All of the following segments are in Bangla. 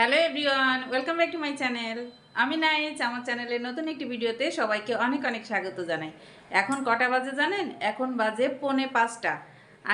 Hello everyone welcome back to my channel আমি নাইচ আমার চ্যানেলের নতুন একটি ভিডিওতে সবাইকে অনেক অনেক স্বাগত জানাই। এখন কটা বাজে জানেন? এখন বাজে পৌনে পাঁচটা।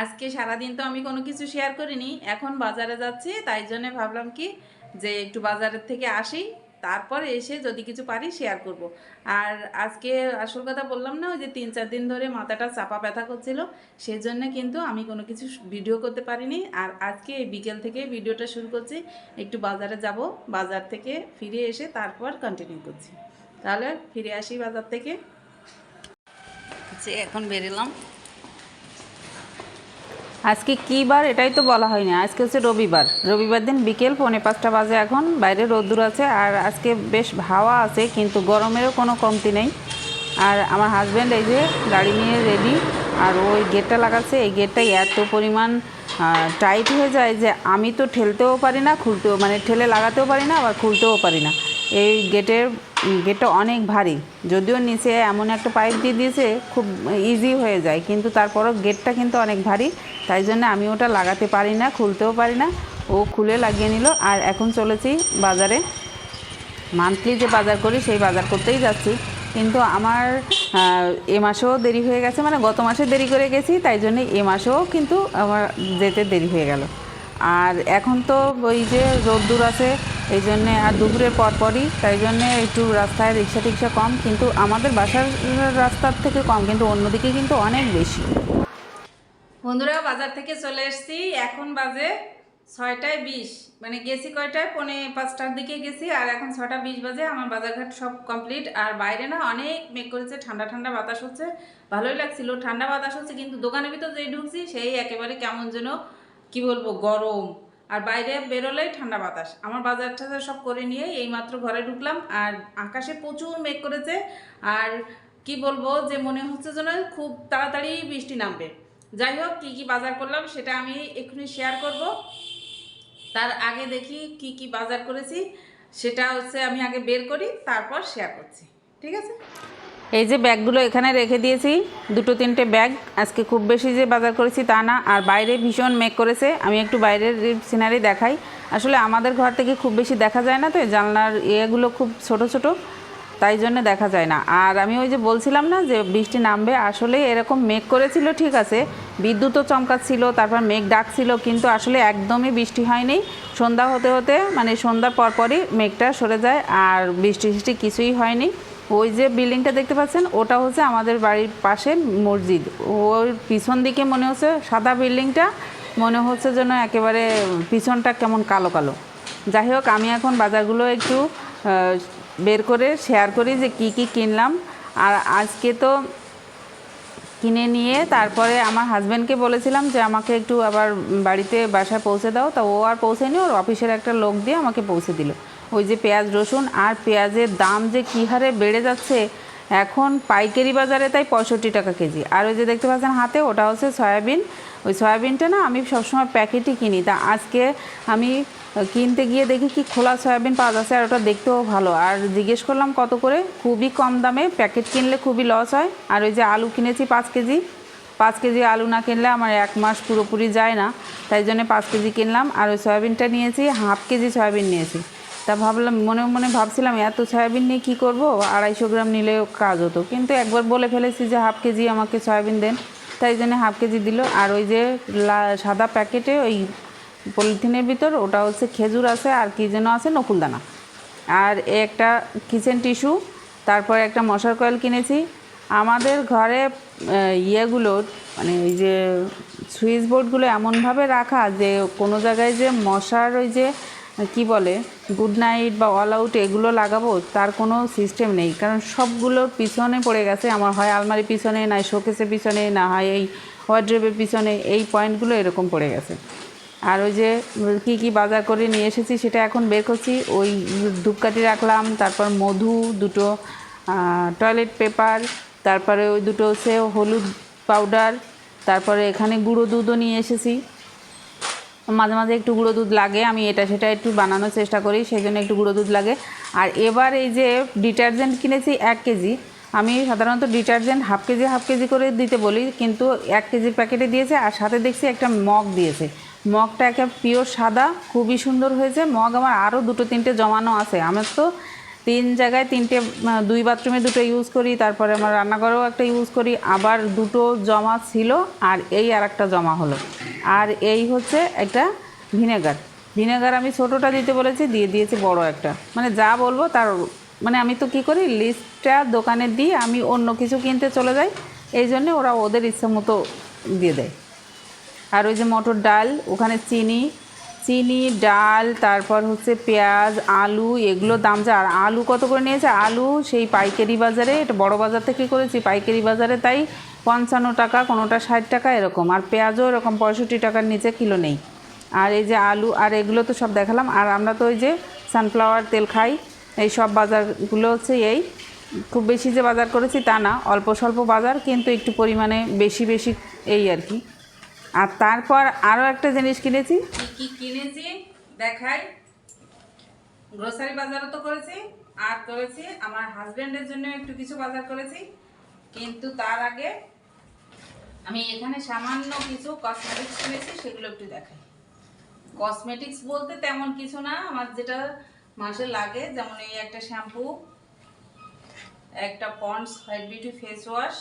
আজকে সারাদিন তো আমি কোনো কিছু শেয়ার করিনি। এখন বাজারে যাচ্ছি, তাই জন্য ভাবলাম কি যে একটু বাজারের থেকে আসি। তারপরে এসে যদি কিছু পারি শেয়ার করব। আর আজকে আসল কথা বললাম না, ওই যে তিন চার দিন ধরে মাথাটা চাপা ব্যথা করছিল সেই জন্য কিন্তু আমি কোনো কিছু ভিডিও করতে পারিনি। আর আজকে এই বিকেল থেকে ভিডিওটা শুরু করছি, একটু বাজারে যাব, বাজার থেকে ফিরে এসে তারপর কন্টিনিউ করছি। তাহলে ফিরে আসি বাজার থেকে। যে এখন বেরোলাম। আজকে কী বার? এটাই তো বলা হয়নি। আজকে হচ্ছে রবিবার। রবিবার দিন বিকেল পৌনে পাঁচটা বাজে এখন। বাইরে রোদ্দুর আছে। আর আজকে বেশ হাওয়া আছে, কিন্তু গরমেরও কোনো কমতি নেই। আর আমার হাজব্যান্ড এই যে গাড়ি নিয়ে রেডি আর ওই গেটটা লাগাচ্ছে। এই গেটটাই এত পরিমাণ টাইট হয়ে যায় যে আমি তো ঠেলতেও পারি না, খুলতেও মানে ঠেলে লাগাতেও পারি না, আবার খুলতেও পারি না। এই গেটের গেটটা অনেক ভারী। যদিও নিচে এমন একটা পাইপ দিয়ে দিয়েছে, খুব ইজি হয়ে যায়, কিন্তু তারপরও গেটটা কিন্তু অনেক ভারী। তাই জন্য আমি ওটা লাগাতে পারি না, খুলতেও পারি না। ও খুলে লাগিয়ে নিল, আর এখন চলেছি বাজারে। মান্থলি যে বাজার করি, সেই বাজার করতেই যাচ্ছি। কিন্তু আমার এ মাসেও দেরি হয়ে গেছে মানে গত মাসে দেরি করে গেছি, তাই জন্য এ মাসেও কিন্তু আমার যেতে দেরি হয়ে গেল। আর এখন তো ওই যে রোদ্দুর আছে, এই জন্যে আর দুপুরের পরপরই তাই জন্যে একটু রাস্তায় রিক্সা টিক্সা কম, কিন্তু আমাদের বাসার রাস্তার থেকে কম, কিন্তু অন্যদিকে কিন্তু অনেক বেশি। বন্ধুরা, বাজার থেকে চলে এসেছি, এখন বাজে ছয়টায় বিশ মানে গেছি কয়টায়? পনে পাঁচটার দিকে গেছি, আর এখন ছটা বিশ বাজে, আমার বাজারঘাট সব কমপ্লিট, আর বাইরে না অনেক মেঘ করেছে, ঠান্ডা ঠান্ডা বাতাস হচ্ছে, ভালোই লাগছিল, ঠান্ডা বাতাস হচ্ছে, কিন্তু দোকানের ভিতর যেই ঢুকছি, সেই একেবারে কেমন যেন কি বলব, গরম। আর বাইরে বেরোলেই ঠান্ডা বাতাস। আমার বাজার টাজার সব করে নিয়ে এইমাত্র ঘরে ঢুকলাম। আর আকাশে প্রচুর মেঘ করেছে। আর কি বলব, যে মনে হচ্ছে যেন খুব তাড়াতাড়ি বৃষ্টি নামবে। যাই হোক, কী কী বাজার করলাম সেটা আমি এক্ষুনি শেয়ার করব। তার আগে দেখি কি কি বাজার করেছি, সেটা হচ্ছে আমি আগে বের করি, তারপর শেয়ার করছি। ঠিক আছে? এই যে ব্যাগগুলো এখানে রেখে দিয়েছি, দুটো তিনটে ব্যাগ। আজকে খুব বেশি যে বাজার করেছি তা না, আর বাইরে ভীষণ মেঘ করেছে। আমি একটু বাইরের সিনারি দেখাই। আসলে আমাদের ঘর থেকে খুব বেশি দেখা যায় না তো জানলার ইয়েগুলো খুব ছোট ছোট, তাই জন্য দেখা যায় না। আর আমি ওই যে বলছিলাম না যে বৃষ্টি নামবে, আসলে এরকম মেঘ করেছিল, ঠিক আছে। বিদ্যুৎও চমকাচ্ছিল, তারপর মেঘ ডাকছিল, কিন্তু আসলে একদমই বৃষ্টি হয়নি। সন্ধ্যা হতে হতে মানে সন্ধ্যার পরপরই মেঘটা সরে যায়, আর বৃষ্টি ফিষ্টি কিছুই হয়নি। ওই যে বিল্ডিংটা দেখতে পাচ্ছেন, ওটা হচ্ছে আমাদের বাড়ির পাশে মসজিদ। ওর পিছন দিকে মনে হচ্ছে সাদা বিল্ডিংটা, মনে হচ্ছে যেন একেবারে পিছনটা কেমন কালো কালো। যাই হোক, আমি এখন বাজারগুলো একটু বের করে শেয়ার করি যে কি কি কিনলাম। আর আজকে তো কিনে নিয়ে তারপরে আমার হাজব্যান্ডকে বলেছিলাম যে আমাকে একটু আবার বাড়িতে বাসায় পৌঁছে দাও। তা ও আর পৌঁছে নি ওর অফিসের একটা লোক দিয়ে আমাকে পৌঁছে দিল। ওই যে পেঁয়াজ রসুন আর পেঁয়াজের দাম যে কী হারে বেড়ে যাচ্ছে, এখন পাইকারি বাজারে তাই পঁয়ষট্টি টাকা কেজি। আর ওই যে দেখতে পাচ্ছেন হাতে, ওটা হচ্ছে সয়াবিন। ওই সয়াবিনটা না আমি সবসময় প্যাকেটই কিনি। তা আজকে আমি কিনতে গিয়ে দেখি কি খোলা সয়াবিন পাওয়া যাচ্ছে, আর ওটা দেখতেও ভালো। আর জিজ্ঞেস করলাম কত করে? খুবই কম দামে। প্যাকেট কিনলে খুবই লস হয়। আর ওই যে আলু কিনেছি পাঁচ কেজি। পাঁচ কেজি আলু না কিনলে আমার এক মাস পুরোপুরি যায় না। তাই জন্য পাঁচ কেজি কিনলাম। আর ওই সয়াবিনটা নিয়েছি, হাফ কেজি সয়াবিন নিয়েছি। তা ভাবলাম, মনে মনে ভাবছিলাম, এত সয়াবিন নিয়ে কী করব? আড়াইশো গ্রাম নিলেও কাজ হতো। কিন্তু একবার বলে ফেলেছি যে হাফ কেজি আমাকে সয়াবিন দেন। তাই জন্য হাফ কেজি দিল। আর ওই যে সাদা প্যাকেটে ওই পলিথিনের ভিতর, ওটা হচ্ছে খেজুর আছে, আর কি যেন আছে নকুলদানা আর একটা কিচেন টিস্যু, তারপর একটা মশার কয়েল কিনেছি। আমাদের ঘরে ইয়েগুলো মানে ওই যে সুইচ বোর্ডগুলো এমনভাবে রাখা যে কোনো জায়গায় যে মশার ওই যে কি বলে গুড নাইট বা অল আউট এগুলো লাগাবো, তার কোনো সিস্টেম নেই। কারণ সবগুলোর পিছনে পড়ে গেছে। আমার হয় আলমারির পিছনে, না শোকেসের পিছনে, না হয় এই ওয়ার্ড্রেবের পিছনে, এই পয়েন্টগুলো এরকম পড়ে গেছে। আর ওই যে কি কি বাজার করে নিয়ে এসেছি, সেটা এখন বের করছি। ওই ধূপকাঠি রাখলাম, তারপর মধু দুটো টয়লেট পেপার তারপরে ওই দুটো হচ্ছে হলুদ পাউডার তারপরে এখানে গুঁড়ো দুধও নিয়ে এসেছি। মাঝে মাঝে একটু গুঁড়ো দুধ লাগে, আমি এটা সেটা একটু বানানোর চেষ্টা করি সেই জন্য একটু গুঁড়ো দুধ লাগে। আর এবার এই যে ডিটারজেন্ট কিনেছি এক কেজি, আমি সাধারণত detergent half KG half KG করে দিতে বলি, কিন্তু এক কেজির প্যাকেটে দিয়েছে, আর সাথে দেখছি একটা মগ দিয়েছে। মগটা একটা পিওর সাদা, খুবই সুন্দর হয়েছে। মগ আমার আরও দুটো তিনটে জমানো আছে, আমার তো তিন জায়গায় তিনটে দুই বাথরুমে দুটো ইউজ করি, তারপরে আমার রান্নাঘরেও একটা ইউজ করি, আবার দুটো জমা ছিল আর এই আর একটা জমা হলো। আর এই হচ্ছে একটা ভিনেগার। ভিনেগার আমি ছোটোটা দিতে বলেছি, দিয়ে দিয়েছি বড় একটা। মানে যা বলব তার মানে আমি তো কী করি লিস্টটা দোকানে দিয়ে আমি অন্য কিছু কিনতে চলে যাই, এই জন্যে ওরা ওদের ইচ্ছা মতো দিয়ে দেয়। আর ওই যে মটর ডাল, ওখানে চিনি চিনি, ডাল, তারপর হচ্ছে পেঁয়াজ, আলু, এগুলো দাম যা। আর আলু কত করে নিয়েছে? আলু সেই পাইকারি বাজারে, এটা বড় বাজার থেকে করেছি, পাইকারি বাজারে তাই পঞ্চান্ন টাকা, কোনোটা ষাট টাকা এরকম। আর পেঁয়াজও এরকম পঁয়ষট্টি টাকার নিচে কিলো নেই। আর এই যে আলু, আর এগুলো তো সব দেখালাম। আর আমরা তো ওই যে সানফ্লাওয়ার তেল খাই, এই সব বাজারগুলো হচ্ছে এই। খুব বেশি যে বাজার করেছি তা না, অল্প স্বল্প বাজার, কিন্তু একটু পরিমাণে বেশি বেশি এই আর কি। আর তারপর আরও একটা জিনিস কিনেছি। কি কিনেছি? দেখাই। গ্রোসারি বাজারও তো করেছি, আর করেছি, আমার হাজবেন্ডের জন্য একটু কিছু বাজার করেছি। কিন্তু তার আগে আমি এখানে সামান্য কিছু কসমেটিক্স কিনেছি, সেগুলো একটু দেখাই। কসমেটিক্স বলতে তেমন কিছু না, আমার যেটা মাসে লাগে, যেমন এই একটা শ্যাম্পু একটা Pond's white beauty face wash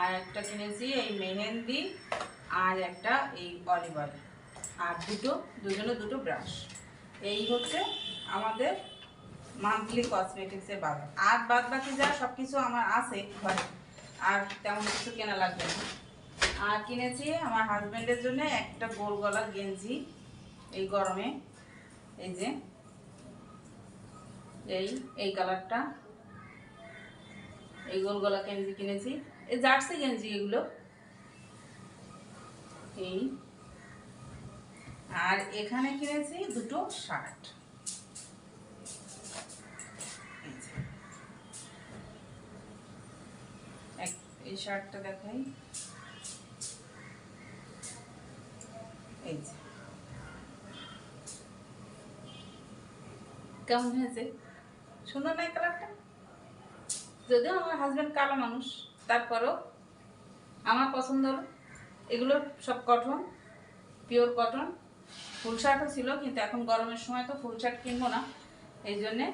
আর একটা কিনেছি এই মেহেন্দি। আর একটা এই অলিভ অয়েল আর দুটো, দুজনে দুটো ব্রাশ এই হচ্ছে আমাদের মান্থলি কসমেটিক্সের বাজার। আর বাদ বাকি যা সব কিছু আমার আছে ঘরে, আর তেমন কিছু কেনা লাগবে না। আর কিনেছি আমার হাজব্যান্ডের জন্য একটা গোল গলা গেঞ্জি এই গরমে। এই যে, এই এই কালারটা এই গোল গলা গেঞ্জি কিনেছি। এই জার্সি গেঞ্জি এগুলো। এই। আর এখানে কিনেছি দুটো শার্ট। এই শার্টটা দেখাই। এই যে। কেমন হয়েছে? সুন্দর না এই কালারটা? যদিও আমার হাজব্যান্ড কালো মানুষ, তারপরও আমার পছন্দ হলো। এগুলো সব কটন পিওর কটন ফুল শার্টও ছিল, কিন্তু এখন গরমের সময় তো ফুল শার্ট কিনবো না, এই জন্যে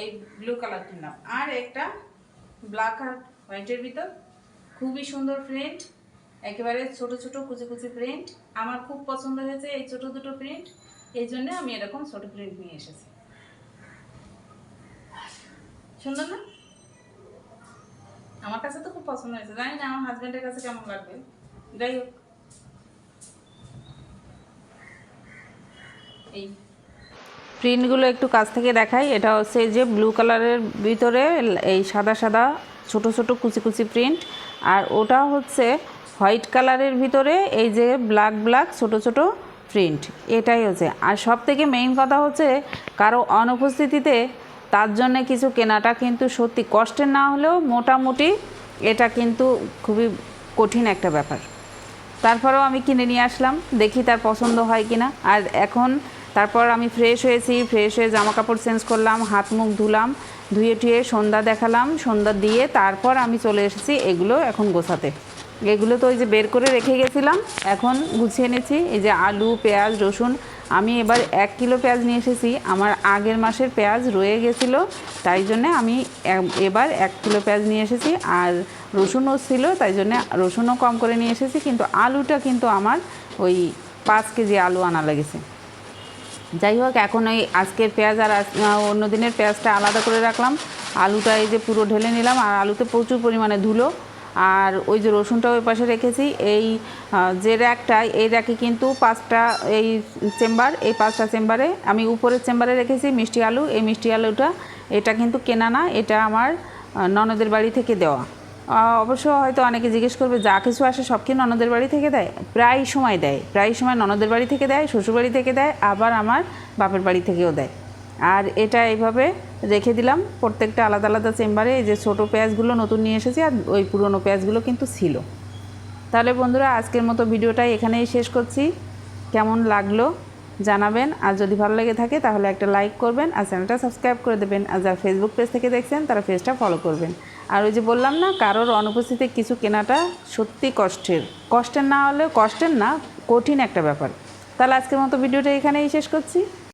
এই ব্লু কালার কিনলাম। আর একটা ব্ল্যাক আর হোয়াইটের ভিতর, খুবই সুন্দর প্রিন্ট একেবারে ছোট ছোট কুচি কুচি প্রিন্ট আমার খুব পছন্দ হয়েছে এই ছোট দুটো প্রিন্ট এই জন্য আমি এরকম ছোট প্রিন্ট নিয়ে এসেছি। সুন্দর না? আমার কাছে তো খুব পছন্দ হয়েছে। জানি না, আমার হাজব্যান্ডের কাছে কেমন লাগবে। যাই হোক। এই। প্রিন্টগুলো একটু কাছ থেকে দেখাই। এটা হচ্ছে যে ব্লু কালারের ভিতরে এই সাদা সাদা ছোট ছোট কুচি কুচি প্রিন্ট আর ওটা হচ্ছে হোয়াইট কালারের ভিতরে এই যে ব্ল্যাক ব্ল্যাক ছোট ছোট প্রিন্ট এটাই হচ্ছে। আর সব থেকে মেইন কথা হচ্ছে, কারও অনুপস্থিতিতে তার জন্য কিছু কেনাটা কিন্তু সত্যি কষ্টের না হলেও মোটামুটি এটা কিন্তু খুবই কঠিন একটা ব্যাপার। তারপরেও আমি কিনে নিয়ে আসলাম, দেখি তার পছন্দ হয় কি না আর এখন তারপর আমি ফ্রেশ হয়েছি ফ্রেশ হয়ে জামা কাপড় চেঞ্জ করলাম, হাত মুখ ধুলাম, ধুয়ে টুয়ে সন্ধ্যা দেখালাম, সন্ধ্যা দিয়ে তারপর আমি চলে এসেছি এগুলো এখন গোছাতে। এগুলো তো ওই যে বের করে রেখে গেছিলাম, এখন গুছিয়ে নিয়েছি এই যে আলু, পেঁয়াজ, রসুন আমি এবার এক কিলো পেঁয়াজ নিয়ে এসেছি। আমার আগের মাসের পেঁয়াজ রয়ে গেছিল, তাই জন্যে আমি এবার এক কিলো পেঁয়াজ নিয়ে এসেছি। আর রসুনও ছিল, তাই জন্যে রসুনও কম করে নিয়ে এসেছি, কিন্তু আলুটা কিন্তু আমার ওই পাঁচ কেজি আলু আনা লেগেছে। যাই হোক, এখন ওই আজকের পেঁয়াজ আর অন্য দিনের পেঁয়াজটা আলাদা করে রাখলাম। আলুটা এই যে পুরো ঢেলে নিলাম, আর আলুতে প্রচুর পরিমাণে ধুলো। আর ওই যে রসুনটা ওই পাশে রেখেছি, এই যে র্যাকটা, এই র্যাকে কিন্তু পাঁচটা, এই চেম্বার, এই পাঁচটা চেম্বারে, আমি উপরের চেম্বারে রেখেছি মিষ্টি আলু, এই মিষ্টি আলুটা, এটা কিন্তু কেনা না, এটা আমার ননদের বাড়ি থেকে দেওয়া। অবশ্য হয়তো অনেকে জিজ্ঞেস করবে, যা কিছু আসে সব কি ননদের বাড়ি থেকে দেয়? প্রায় সময় দেয়, প্রায় সময় ননদের বাড়ি থেকে দেয়, শ্বশুরবাড়ি থেকে দেয়, আবার আমার বাপের বাড়ি থেকেও দেয়। আর এটা এইভাবে রেখে দিলাম। প্রত্যেকটা আলাদা আলাদা চেম্বারে এই যে ছোটো পেঁয়াজগুলো নতুন নিয়ে এসেছি আর ওই পুরনো পেঁয়াজগুলো কিন্তু ছিল। তাহলে বন্ধুরা, আজকের মতো ভিডিওটা এখানেই শেষ করছি। কেমন লাগল জানাবেন, আর যদি ভালো লেগে থাকে তাহলে একটা লাইক করবেন, আর চ্যানেলটা সাবস্ক্রাইব করে দেবেন, আর যারা ফেসবুক পেজ থেকে দেখছেন তারা পেজটা ফলো করবেন। আর ওই যে বললাম না, কারোর অনুপস্থিতিতে কিছু কেনাটা সত্যি কষ্টের। কষ্টের না হলেও কষ্টের না, কঠিন একটা ব্যাপার। তাহলে আজকের মতো ভিডিওটা এখানেই শেষ করছি।